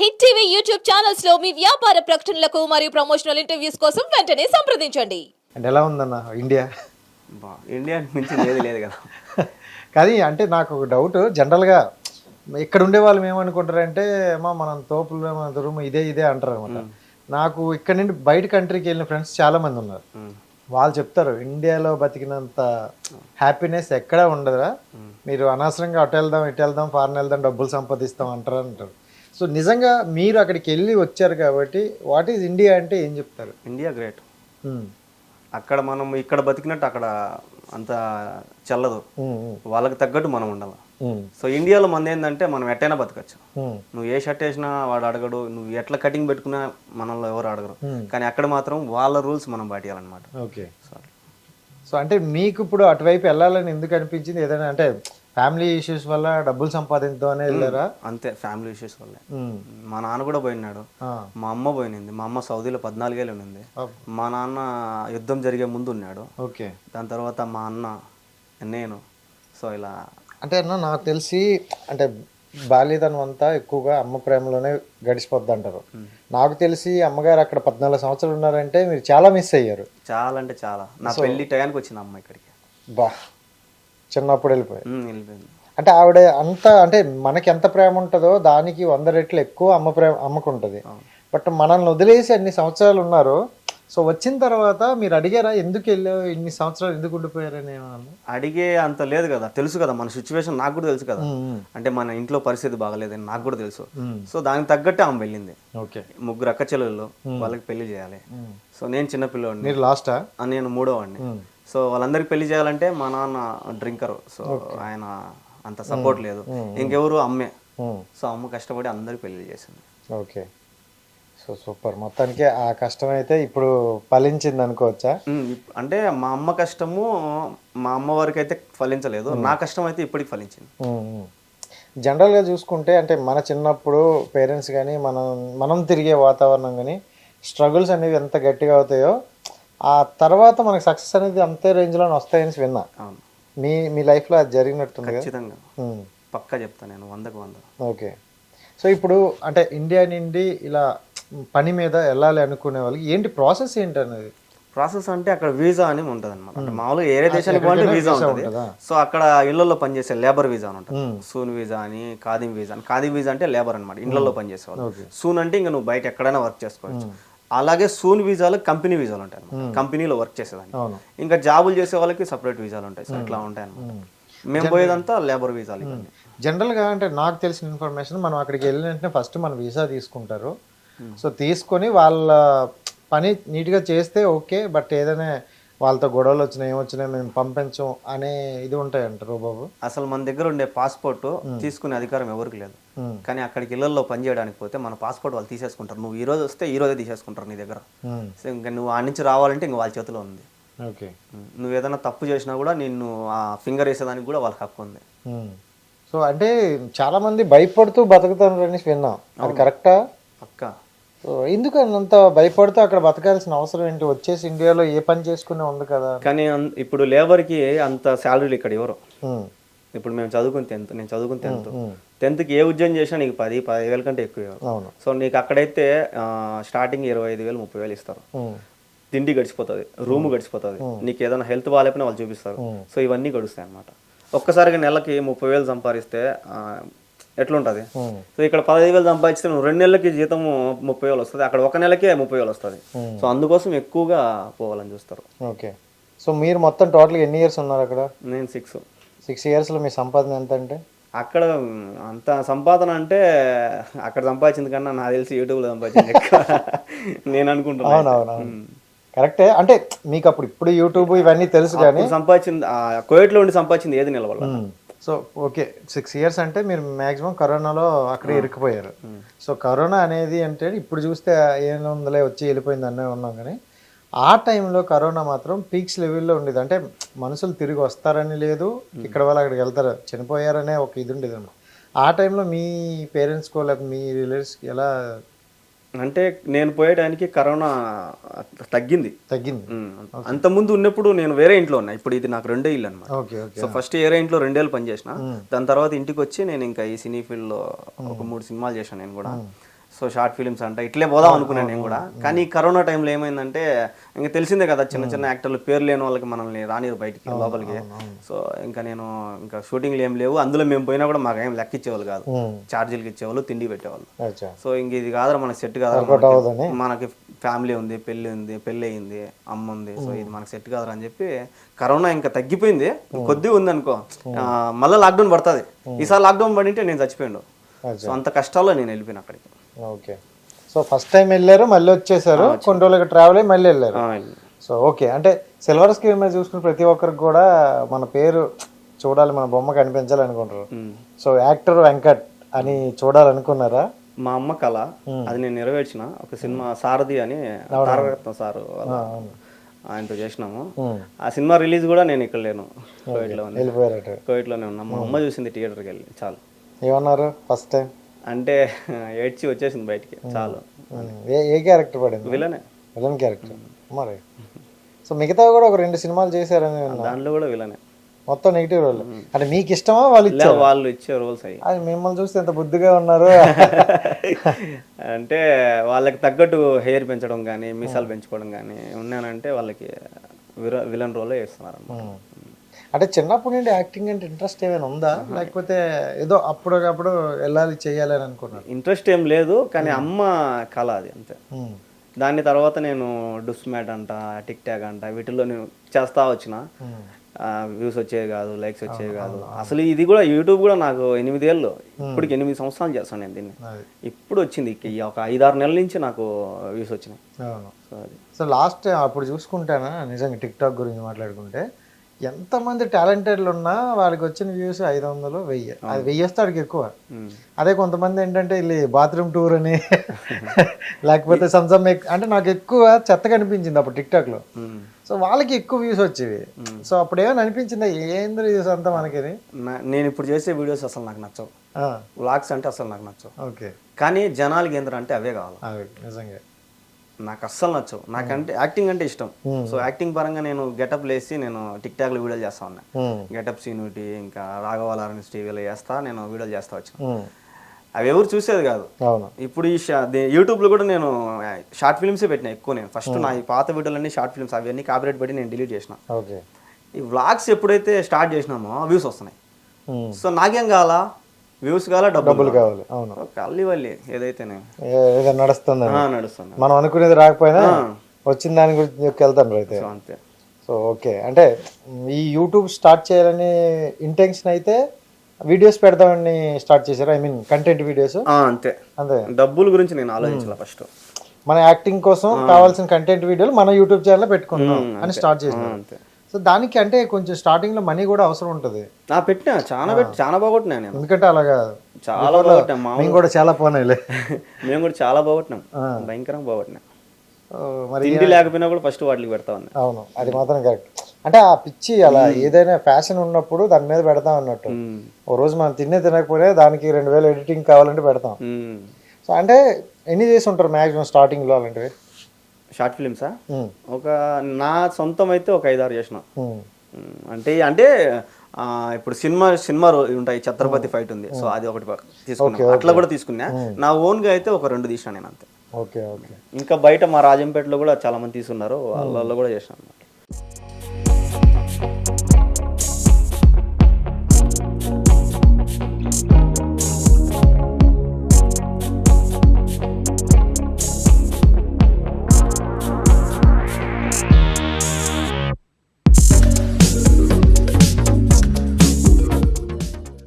Hit TV YouTube ఛానల్స్లో మీ వ్యాపార ప్రకటనలకు మరియు ప్రమోషనల్ ఇంటర్వ్యూస్ కోసం వెంటనే సంప్రదించండి. అంటే ఎలా ఉందన్న ఇండియా? బా ఇండియా మించి ఏది లేదు కదా. కానీ అంటే నాకు ఒక డౌట్ జనరల్గా ఇక్కడ ఉండే వాళ్ళు ఏమనుకుంటారంటే అమ్మా మనం తోపులు మన దురుము ఇదే ఇదే అంటారు అనమాట నాకు ఇక్కడ నుండి బయట కంట్రీకి వెళ్ళిన ఫ్రెండ్స్ చాలా మంది ఉన్నారు. వాళ్ళు చెప్తారు ఇండియాలో బతికినంత హ్యాపీనెస్ ఎక్కడా ఉండదురా. మీరు అనవసరంగా అటు వెళ్దాం ఇటు వెళ్దాం ఫారెన్ వెళ్దాం డబ్బులు సంపాదిస్తాం అంటారు అంటారు. సో నిజంగా మీరు అక్కడికి వెళ్ళి వచ్చారు కాబట్టి వాట్ ఈజ్ ఇండియా అంటే ఏం చెప్తారు? ఇండియా గ్రేట్ ఉమ్, అక్కడ మనం ఇక్కడ బతికినట్టు అక్కడ అంత చల్లదు. ఉమ్, ఉమ్, వాళ్ళకి తగ్గట్టు మనం ఉండాలి. సో ఇండియాలో మంది ఏంటంటే మనం ఎట్టైనా బతకచ్చు. నువ్వు ఏ షర్ట్ వేసినా వాడు అడగడు నువ్వు ఎట్లా కటింగ్ పెట్టుకున్నా మనల్ని ఎవరు అడగరు. Hmm. కానీ అక్కడ మాత్రం వాళ్ళ రూల్స్ మనం పాటియాలన్నమాట. ఓకే సో అంటే మీకు ఇప్పుడు అటువైపు వెళ్ళాలని ఎందుకు అనిపించింది? ఏదైనా అంటే ఫ్యామిలీ ఇష్యూస్ వల్ల డబ్బులు సంపాదిద్దామనే వెళ్ళారా? అంతే ఫ్యామిలీ ఇష్యూస్ వల్లే. మా నాన్న కూడా పోయినాడు. మా అమ్మ పోయినింది. మా అమ్మ సౌదీలో పద్నాలుగేళ్ళు ఉన్నింది. మా నాన్న యుద్ధం జరిగే ముందు ఉన్నాడు. ఓకే. దాని తర్వాత మా అన్న నేను. సో ఇలా అంటే అన్న నాకు తెలిసి అంటే బాల్యతనం అంతా ఎక్కువగా అమ్మ ప్రేమలోనే గడిచిపోద్ది అంటారు నాకు తెలిసి అమ్మగారు అక్కడ పద్నాలుగు సంవత్సరాలు ఉన్నారంటే మీరు చాలా మిస్ అయ్యారు. చాలా అంటే చాలా. నా పెళ్ళి టయానికి వచ్చింది అమ్మ ఇక్కడికి. బా. చిన్నప్పుడు వెళ్ళిపోయింది అంటే ఆవిడ అంత అంటే మనకి ఎంత ప్రేమ ఉంటుందో దానికి వంద రెట్లు ఎక్కువ అమ్మ ప్రేమ అమ్మకు ఉంటుంది బట్ మనల్ని వదిలేసి అన్ని సంవత్సరాలు ఉన్నారు సో వచ్చిన తర్వాత మీరు అడిగారా ఎందుకు వెళ్ళావు? ఇన్ని సంవత్సరాలు ఎందుకు ఉండిపోయారని అడిగే అంత లేదు కదా. తెలుసు కదా మన సిచ్యువేషన్ నాకు కూడా తెలుసు కదా. అంటే మన ఇంట్లో పరిస్థితి బాగలేదని నాకు కూడా తెలుసు. సో దానికి తగ్గట్టే ఆమె వెళ్ళింది. ఓకే. ముగ్గురు అక్క చెల్లెళ్ళు వాళ్ళకి పెళ్ళి చేయాలి. సో నేను చిన్న పిల్లోడిని. మీరు లాస్టా? నేను మూడో వాడిని సో వాళ్ళందరికి పెళ్ళి చేయాలంటే మా నాన్న డ్రింకర్. సో ఆయన అంత సపోర్ట్ లేదు. ఇంకెవరు అమ్మే. సో అమ్మ కష్టపడి అందరికి పెళ్ళి చేసింది. ఓకే. So super. మొత్తానికి ఆ కష్టం అయితే ఇప్పుడు ఫలించింది అనుకోవచ్చా? అంటే మా అమ్మ కష్టము మా అమ్మ వరకు అయితే ఫలించలేదు నా కష్టం అయితే ఇప్పటికి ఫలించింది. జనరల్గా చూసుకుంటే అంటే మన చిన్నప్పుడు పేరెంట్స్ కానీ మనం మనం తిరిగే వాతావరణం కానీ స్ట్రగుల్స్ అనేవి ఎంత గట్టిగా అవుతాయో ఆ తర్వాత మనకి సక్సెస్ అనేది అంతే రేంజ్లో వస్తాయని విన్నా. మీ మీ లైఫ్లో అది జరిగినట్టుంది కదా? ఖచ్చితంగా. పక్కా చెప్తా నేను వందకు వంద. ఓకే. సో ఇప్పుడు అంటే ఇండియా నుండి ఇలా పని మీద వెళ్ళాలి అనుకునే వాళ్ళకి ఏంటి ప్రాసెస్ ఏంటి అనేది ప్రాసెస్ అంటే అక్కడ వీసా అని ఉంటుంది అనమాట అంటే మామూలుగా ఏరే దేశానికి పోవాలంటే వీసా ఉంటుంది. ఉంటుందా? సో అక్కడ ఇళ్ళలో పనిచేసే లేబర్ వీసా అని ఉంటుంది. సూన్ వీసా అని ఖాదీం వీసా అని. ఖాదీం వీసా అంటే లేబర్ అనమాట ఇళ్ళలో పనిచేసేవాళ్ళు. సూన్ అంటే ఇంకా నువ్వు బయట ఎక్కడైనా వర్క్ చేసుకోవచ్చు. అలాగే సూన్ వీసాలు కంపెనీ వీసాలు ఉంటాయి కంపెనీలో వర్క్ చేసేదాన్ని. ఇంకా జాబులు చేసే వాళ్ళకి సపరేట్ వీసాలు ఉంటాయి. సో ఇట్లా ఉంటాయి అనమాట మేము పోయేదంతా లేబర్ వీసాలు జనరల్గా అంటే నాకు తెలిసిన ఇన్ఫర్మేషన్ మనం అక్కడికి వెళ్ళిన వెంటనే ఫస్ట్ మన వీసా తీసుకుంటారు. సో తీసుకొని వాళ్ళ పని నీట్గా చేస్తే ఓకే బట్ ఏదైనా వాళ్ళతో గొడవలు వచ్చినాయి ఏమొచ్చినాయి మేము పంపించం అనే ఇది ఉంటాయంటారు బాబు అసలు మన దగ్గర ఉండే పాస్పోర్ట్ తీసుకునే అధికారం ఎవరికి లేదు. కానీ అక్కడికి ఇళ్ళలో పని చేయడానికి పోతే మన పాస్పోర్ట్ వాళ్ళు తీసేసుకుంటారు. నువ్వు ఈ రోజు వస్తే ఈ రోజే తీసేసుకుంటారు నీ దగ్గర. ఇంకా నువ్వు ఆ నుంచి రావాలంటే ఇంక వాళ్ళ చేతిలో ఉంది. ఓకే. నువ్వు ఏదైనా తప్పు చేసినా కూడా నిన్ను ఆ ఫింగర్ వేసేదానికి కూడా వాళ్ళకి హక్కు ఉంది. సో అంటే చాలా మంది భయపడుతూ బతుకుతారు అనేసి విన్నాం. అది కరెక్టా? పక్క ఎందుకు అంత భయపడుతూ అక్కడ బతకాల్సిన అవసరం ఏంటి? వచ్చేసి ఇండియాలో ఏ పని చేసుకునే ఉంది కదా? కానీ ఇప్పుడు లేబర్కి అంత శాలరీలు ఇక్కడ ఎవరు. ఇప్పుడు మేము చదువుకుని టెన్త్ నేను చదువుకుని టెన్త్. టెన్త్కి ఏ ఉద్యోగం చేసినా నీకు పది పదిహేను వేల కంటే ఎక్కువ సో నీకు అక్కడైతే స్టార్టింగ్ ఇరవై ఐదు వేలు ముప్పై వేలు ఇస్తారు. తిండి గడిచిపోతుంది రూమ్ గడిచిపోతుంది. నీకు ఏదైనా హెల్త్ బాగాలేకపోయినా వాళ్ళు చూపిస్తారు. సో ఇవన్నీ గడుస్తాయి అనమాట ఒక్కసారిగా నెలకి ముప్పై వేలు సంపాదిస్తే ఎట్లుంటది. సో ఇక్కడ పదహైదు వేలు సంపాదిస్తే నువ్వు రెండు నెలలకి జీతం ముప్పై వేలు వస్తుంది. అక్కడ ఒక నెలకే ముప్పై వేలు వస్తుంది. సో అందుకోసం ఎక్కువగా పోవాలని చూస్తారు. ఓకే. సో మీరు మొత్తం టోటల్గా ఎన్ని ఇయర్స్ ఉన్నారు అక్కడ? నేను సిక్స్. సిక్స్ ఇయర్స్లో మీ సంపాదన ఎంత అంటే? అక్కడ అంత సంపాదన అంటే అక్కడ సంపాదించింది కన్నా నాకు తెలిసి యూట్యూబ్లో సంపాదించింది ఎక్కువ. నేను అనుకుంటున్నాను కరెక్టే. అంటే మీకు అప్పుడు ఇప్పుడు యూట్యూబ్ ఇవన్నీ తెలుసు కానీ సంపాదించింది ఆ, కువైట్లో ఉండి సంపాదించింది ఏది నిలబడాలి సో ఓకే సిక్స్ ఇయర్స్ అంటే మీరు మాక్సిమం కరోనాలో అక్కడే ఇరుక్కుపోయారు. సో కరోనా అనేది అంటే ఇప్పుడు చూస్తే ఏం ఉందలే వచ్చి వెళ్ళిపోయింది అనే ఉన్నాం కానీ ఆ టైంలో కరోనా మాత్రం పీక్స్ లెవెల్లో ఉండేది. అంటే మనుషులు తిరిగి వస్తారని లేదు ఇక్కడ వాళ్ళు అక్కడికి వెళ్తారు చనిపోయారనే ఒక ఇది ఉండేది. ఆ టైంలో మీ పేరెంట్స్కో లేకపోతే మీ రిలేటివ్స్కి ఎలా అంటే నేను పోయేటానికి కరోనా తగ్గింది. తగ్గింది. అంత ముందు ఉన్నప్పుడు నేను వేరే ఇంట్లో ఉన్నా. ఇప్పుడు ఇది నాకు రెండో ఇల్లు అనమాట సో ఫస్ట్ వేరే ఇంట్లో రెండేళ్ళు పనిచేసిన. దాని తర్వాత ఇంటికి వచ్చి నేను ఇంకా ఈ సినీ ఫీల్డ్లో ఒక మూడు సినిమాలు చేశాను నేను కూడా. సో షార్ట్ ఫిలిమ్స్ అంట ఇట్లే పోదాం అనుకున్నాను నేను కూడా. కానీ కరోనా టైంలో ఏమైందంటే ఇంకా తెలిసిందే కదా చిన్న చిన్న యాక్టర్లు పేరు లేని వాళ్ళకి మనల్ని రానిరు బయటికి లోపలికి. సో ఇంకా నేను ఇంకా షూటింగ్లు ఏం లేవు. అందులో మేము పోయినా కూడా మాకు ఏం లెక్క ఇచ్చేవాళ్ళు కాదు ఛార్జీలకి ఇచ్చేవాళ్ళు తిండి పెట్టేవాళ్ళు. సో ఇంక ఇది కాదురా మనకి సెట్ Workout మనకి- ఫ్యామిలీ ఉంది పెళ్ళి ఉంది పెళ్ళి అయింది అమ్మ ఉంది. సో ఇది మనకి సెట్ కాదురా అని చెప్పి కరోనా ఇంకా తగ్గిపోయింది. కొద్దిగా ఉంది అనుకో మళ్ళీ లాక్డౌన్ పడుతుంది. ఈసారి లాక్డౌన్ పడింటే నేను చచ్చిపోయాడు. సో అంత కష్టాల్లో నేను వెళ్ళిపోయిన అక్కడికి. ఓకే. సో ఫస్ట్ టైం వెళ్ళారు మళ్ళీ వచ్చేసారు. కొన్ని రోజులకి ట్రావెల్ అయ్యి మళ్ళీ వెళ్ళారు. So okay. అంటే సిల్వర్ స్క్రీన్ మీద చూసుకున్న ప్రతి ఒక్కరికి కూడా మన పేరు చూడాలి మన బొమ్మ కనిపించాలి అనుకుంటారు. సో యాక్టర్ వెంకట్ అని చూడాలనుకున్నారా? మా అమ్మ కళ అది నేను నెరవేర్చిన. ఒక సినిమా సారథి అని తారకరత్న సారు ఆయనతో చేసినాము. ఆ సినిమా రిలీజ్ కూడా నేను ఇక్కడ లేను కోవిడ్లో కోవిడ్లోనే ఉన్నా. మా అమ్మ చూసింది థియేటర్కి వెళ్ళి చాలు. ఏమన్నారు? ఫస్ట్ టైం అంటే ఏడ్చి వచ్చేసింది బయటికి చాలు. ఏ ఏ క్యారెక్టర్ పడింది? విలనే. Villain character. మరి. సో మిగతా కూడా ఒక రెండు సినిమాలు చేశారని దాంట్లో కూడా విలనే. మొత్తం నెగిటివ్ రోల్. అంటే మీకు ఇష్టమా వాళ్ళు ఇచ్చారు వాళ్ళు ఇచ్చే రోల్స్ అయ్యి. అది మిమ్మల్ని చూస్తే ఎంత బుద్ధిగా ఉన్నారు? అంటే వాళ్ళకి తగ్గట్టు హెయిర్ పెంచడం కానీ మీసాలు పెంచుకోవడం కానీ ఉన్నానంటే వాళ్ళకి విలన్ రోలే చేస్తున్నారు అన్నమాట. అంటే చిన్నప్పటి నుండి యాక్టింగ్ అంటే ఇంట్రెస్ట్ ఏమైనా ఉందా? లేకపోతే ఏదో అప్పుడప్పుడు వెళ్ళాలి చేయాలి అని అనుకున్నారు? ఇంట్రెస్ట్ ఏం లేదు కానీ అమ్మ కళ అది అంతే. దాని తర్వాత నేను డుస్ మ్యాట్ అంట టిక్ టాక్ అంట వీటిల్లో నేను చేస్తా వచ్చిన. వ్యూస్ వచ్చేవి కాదు లైక్స్ వచ్చేవి కాదు. అసలు ఇది కూడా యూట్యూబ్ కూడా నాకు ఎనిమిదేళ్ళు ఇప్పటికి ఎనిమిది సంవత్సరాలు చేస్తాను నేను దీన్ని. ఇప్పుడు వచ్చింది ఒక ఐదారు నెలల నుంచి నాకు వ్యూస్ వచ్చినాయి. సో లాస్ట్ అప్పుడు చూసుకుంటానా? నిజంగా టిక్ టాక్ గురించి మాట్లాడుకుంటే ఎంతమంది టాలెంటెడ్లు ఉన్నా వాళ్ళకి వచ్చిన వ్యూస్ ఐదు వందలు వెయ్యి. అది వెయ్యి వస్తే వాడికి ఎక్కువ. అదే కొంతమంది ఏంటంటే వెళ్ళి బాత్రూమ్ టూర్ అని లేకపోతే సంసమ్ అంటే నాకు ఎక్కువ చెత్త కనిపించింది అప్పుడు టిక్ టాక్లో ఉమ్. సో వాళ్ళకి ఎక్కువ వ్యూస్ వచ్చేవి. సో అప్పుడు ఏమైనా అనిపించిందా ఏంద్ర వ్యూస్ అంతా మనకి నేను ఇప్పుడు చేసే వీడియోస్ అసలు నాకు నచ్చవు. వ్లాగ్స్ అంటే అసలు నాకు నచ్చవు. ఓకే. కానీ జనాలకి ఏంటంటే అంటే అవే కావాలి. నిజంగా. నాకు అస్సలు నచ్చవు. నాకంటే యాక్టింగ్ అంటే ఇష్టం. సో యాక్టింగ్ పరంగా నేను గెటప్ లేసి నేను టిక్ టాక్లో వీడియోలు చేస్తా ఉన్నా. గెటప్ సీనుటీ ఇంకా రాఘవాలారెన్స్ టీవీలో చేస్తా నేను వీడియోలు చేస్తా వచ్చిన. అవి ఎవరు చూసేది కాదు. ఇప్పుడు ఈ దే- యూట్యూబ్లో కూడా నేను షార్ట్ ఫిల్మ్సే పెట్టిన ఎక్కువ నేను. ఫస్ట్ నా ఈ పాత వీడియోలన్నీ షార్ట్ ఫిల్మ్స్ అవన్నీ కాపీరేట్ పెట్టి నేను డిలీట్ చేసిన. ఈ వ్లాగ్స్ ఎప్పుడైతే స్టార్ట్ చేసినామో వ్యూస్ వస్తున్నాయి. సో నాకేం కావాలా? వ్యూస్ కావాలా? డబ్బులు కావాలి? అవును. కల్లి వల్లి ఏదైతే నేను ఏ- ఏదో నడుస్తుందని నడుస్తున్నా మనం అనుకునేది రాకపోయినా వచ్చిన దాని గురించి వెళ్తాను అయితే. సో అంతే. So okay. అంటే ఈ యూట్యూబ్ స్టార్ట్ చేయాలని ఇంటెన్షన్ అయితే వీడియోస్ పెడదామని స్టార్ట్ చేశారు? ఐ మీన్ కంటెంట్ వీడియోస్ అంతే. అంతే. డబ్బుల గురించి నేను ఆలోచించాల ఫస్ట్ మన యాక్టింగ్ కోసం కావాల్సిన కంటెంట్ వీడియోలు మన యూట్యూబ్ ఛానల్లో పెట్టుకుందాం అని స్టార్ట్ చేసినారు అంతే. సో దానికి అంటే కొంచెం స్టార్టింగ్లో మనీ కూడా అవసరం ఉంటుంది. నా పెట్టినా. చాలా పెట్టి చాలా బాగొట్టినా నేను. ఎందుకంటే అలాగా చాలా బాగొట్టినా మేము కూడా చాలా పోనాయిలే మేము కూడా చాలా బాగొట్టినాం భయంకరంగా బాగొట్టినాం ఓ, మరి తిండి లేకపోయినా కూడా ఫస్ట్ వాటికి పెడతా ఉన్నా. అవును అది మాత్రం కరెక్ట్ అంటే ఆ పిచ్చి అలా ఏదైనా ఫ్యాషన్ ఉన్నప్పుడు దాని మీద పెడతాం అన్నట్టు. ఓ రోజు మనం తినే తినకపోయినా దానికి రెండు వేలు ఎడిటింగ్ కావాలంటే పెడతాం. సో అంటే ఎన్ని చేసి ఉంటారు మ్యాక్సిమం స్టార్టింగ్లో అలాంటివి? షార్ట్ ఫిలిమ్సా? ఒక నా సొంతం అయితే ఒక ఐదారు చేసిన. అంటే అంటే ఇప్పుడు సినిమా సినిమా ఉంటాయి ఛత్రపతి ఫైట్ ఉంది. సో అది ఒకటి తీసుకున్నా. అట్లా కూడా తీసుకున్నా. నా ఓన్గా అయితే ఒక రెండు తీసిన నేను అంతే. Okay okay. ఇంకా బయట మా రాజంపేటలో కూడా చాలా మంది తీసుకున్నారు. వాళ్ళలో కూడా చేసినాను